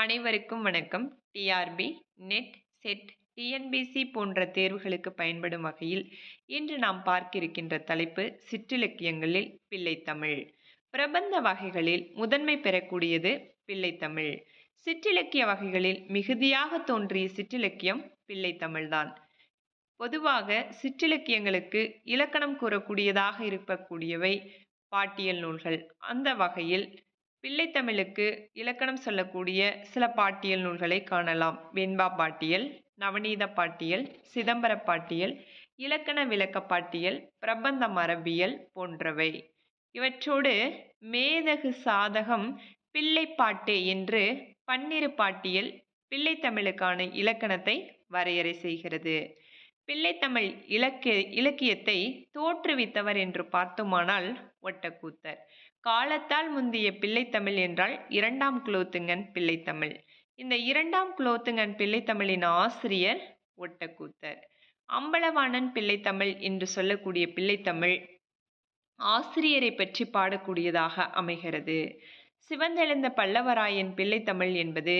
அனைவருக்கும் வணக்கம். TRP net set TNPSC போன்ற தேர்வுகளுக்கு பயன்படும் வகையில் இன்று நாம் பார்க்க இருக்கின்ற தலைப்பு சிற்றிலக்கியங்களில் பிள்ளைத்தமிழ். பிரபந்த வகைகளில் முதன்மை பெறக்கூடியது பிள்ளைத்தமிழ். சிற்றிலக்கிய வகைகளில் மிகுதியாக தோன்றிய சிற்றிலக்கியம் பிள்ளைத்தமிழ்தான். பொதுவாக சிற்றிலக்கியங்களுக்கு இலக்கணம் கூறக்கூடியதாக இருக்கக்கூடியவை பாட்டியல் நூல்கள். அந்த வகையில் பிள்ளைத்தமிழுக்கு இலக்கணம் சொல்லக்கூடிய சில பாட்டியல் நூல்களை காணலாம். வெண்பா பாட்டியல் நவநீத பாட்டியல் சிதம்பர பாட்டியல் இலக்கண விளக்க பாட்டியல் பிரபந்த மரபியல் போன்றவை. இவற்றோடு மேதகு சாதகம் பிள்ளைப்பாட்டே என்று பன்னிரு பாட்டியல் பிள்ளைத்தமிழுக்கான இலக்கணத்தை வரையறை செய்கிறது. பிள்ளைத்தமிழ் இலக்கிய இலக்கியத்தை தோற்றுவித்தவர் என்று பார்த்தோமானால் ஒட்டக்கூத்தர். காலத்தால் முந்திய பிள்ளைத்தமிழ் என்றால் இரண்டாம் குலோத்துங்கன் பிள்ளைத்தமிழ். இந்த இரண்டாம் குலோத்துங்கன் பிள்ளைத்தமிழின் ஆசிரியர் ஒட்டக்கூத்தர். அம்பலவாணன் பிள்ளைத்தமிழ் என்று சொல்லக்கூடிய பிள்ளைத்தமிழ் ஆசிரியரை பற்றி பாடக்கூடியதாக அமைகிறது. சிவந்தெழுந்த பல்லவராயன் பிள்ளைத்தமிழ் என்பது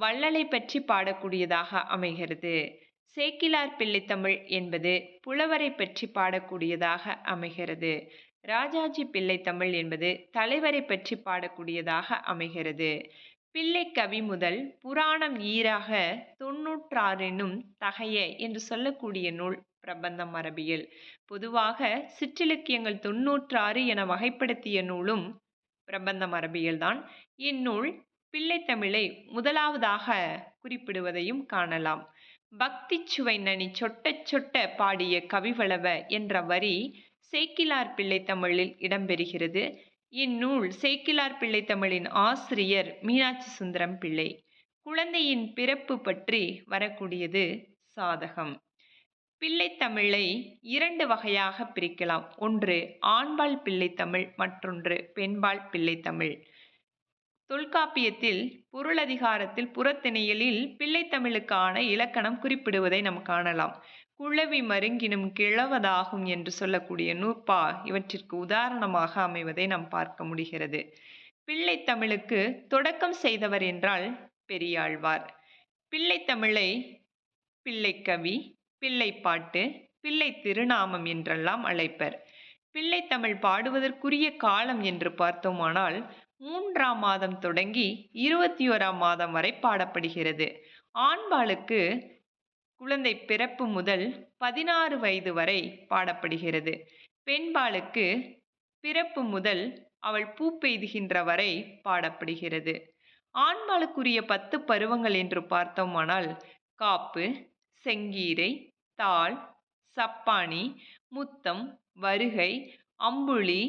வள்ளலை பற்றி பாடக்கூடியதாக அமைகிறது. சேக்கிலார் பிள்ளைத்தமிழ் என்பது புலவரை பற்றி பாடக்கூடியதாக அமைகிறது. ராஜாஜி பிள்ளைத்தமிழ் என்பது தலைவரை பற்றி பாடக்கூடியதாக அமைகிறது. பிள்ளை கவி முதல் புராணம் ஈராக தொன்னூற்றாறெனும் தகைய என்று சொல்லக்கூடிய நூல் பிரபந்த மரபியல். பொதுவாக சிற்றிலக்கியங்கள் தொன்னூற்றாறு என வகைப்படுத்திய நூலும் பிரபந்த மரபியல்தான் இந்நூல் பிள்ளைத்தமிழை முதலாவதாக குறிப்பிடுவதையும் காணலாம். பக்தி சுவை நனி சொட்ட சொட்ட பாடிய கவிவளவ என்ற வரி சேக்கிலார் பிள்ளை தமிழில் இடம்பெறுகிறது. இந்நூல் சேக்கிலார் பிள்ளை தமிழின் ஆசிரியர் மீனாட்சி சுந்தரம் பிள்ளை. குழந்தையின் பிறப்பு பற்றி வரக்கூடியது சாதகம். பிள்ளைத்தமிழை இரண்டு வகையாக பிரிக்கலாம். ஒன்று ஆண்பால் பிள்ளைத்தமிழ் மற்றொன்று பெண்பால் பிள்ளைத்தமிழ். தொல்காப்பியத்தில் பொருளதிகாரத்தில் புறத்திணையலில் பிள்ளைத்தமிழுக்கான இலக்கணம் குறிப்பிடுவதை நாம் காணலாம். குழவி மருங்கினும் கிழவதாகும் என்று சொல்லக்கூடிய நூற்பா இவற்றிற்கு உதாரணமாக அமைவதை நாம் பார்க்க முடிகிறது. பிள்ளைத்தமிழுக்கு தொடக்கம் செய்தவர் என்றால் பெரியாழ்வார். பிள்ளைத்தமிழை பிள்ளைக்கவி பிள்ளைப்பாட்டு பிள்ளை திருநாமம் என்றெல்லாம் அழைப்பர். பிள்ளைத்தமிழ் பாடுவதற்குரிய காலம் என்று பார்த்தோமானால் மூன்றாம் மாதம் தொடங்கி இருபத்தி ஓராம் மாதம் வரை பாடப்படுகிறது. ஆண்பாளுக்கு குழந்தை பிறப்பு முதல் பதினாறு வயது வரை பாடப்படுகிறது. பெண்பாளுக்கு பிறப்பு முதல் அவள் பூ பெய்துகின்ற வரை பாடப்படுகிறது. ஆண்பாளுக்குரிய பத்து பருவங்கள் என்று பார்த்தோமானால் காப்பு செங்கீரை தாள் சப்பானி முத்தம் வருகை அம்புலி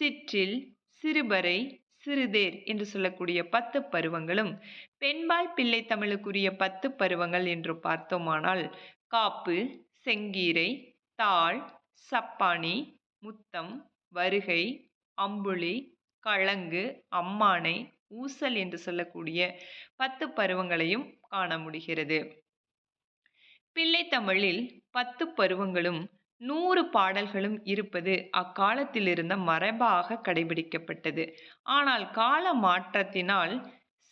சிற்றில் சிறுபறை சிறுதேர் என்று சொல்லக்கூடிய பத்து பருவங்களும் பெண்பால் பிள்ளை தமிழுக்குரிய பத்து பருவங்கள் என்று பார்த்தோமானால் காப்பு செங்கீரை தாள் சப்பானி முத்தம் வருகை அம்புலி கழங்கு அம்மானை ஊசல் என்று சொல்லக்கூடிய பத்து பருவங்களையும் காண முடிகிறது. பிள்ளைத்தமிழில் பத்து பருவங்களும் நூறு பாடல்களும் இருப்பது அக்காலத்தில் இருந்த மரபாக கடைபிடிக்கப்பட்டது. ஆனால் கால மாற்றத்தினால்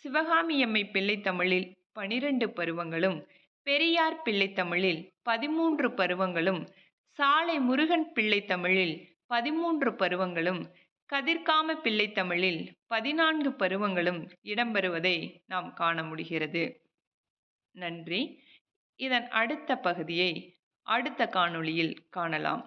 சிவகாமியம்மை பிள்ளைத்தமிழில் பனிரெண்டு பருவங்களும் பெரியார் பிள்ளைத்தமிழில் பதிமூன்று பருவங்களும் சாலை முருகன் பிள்ளைத்தமிழில் பதிமூன்று பருவங்களும் கதிர்காம பிள்ளைத்தமிழில் பதினான்கு பருவங்களும் இடம்பெறுவதை நாம் காண முடிகிறது. நன்றி. இதன் அடுத்த பகுதியை அடுத்த காணொளியில் காணலாம்.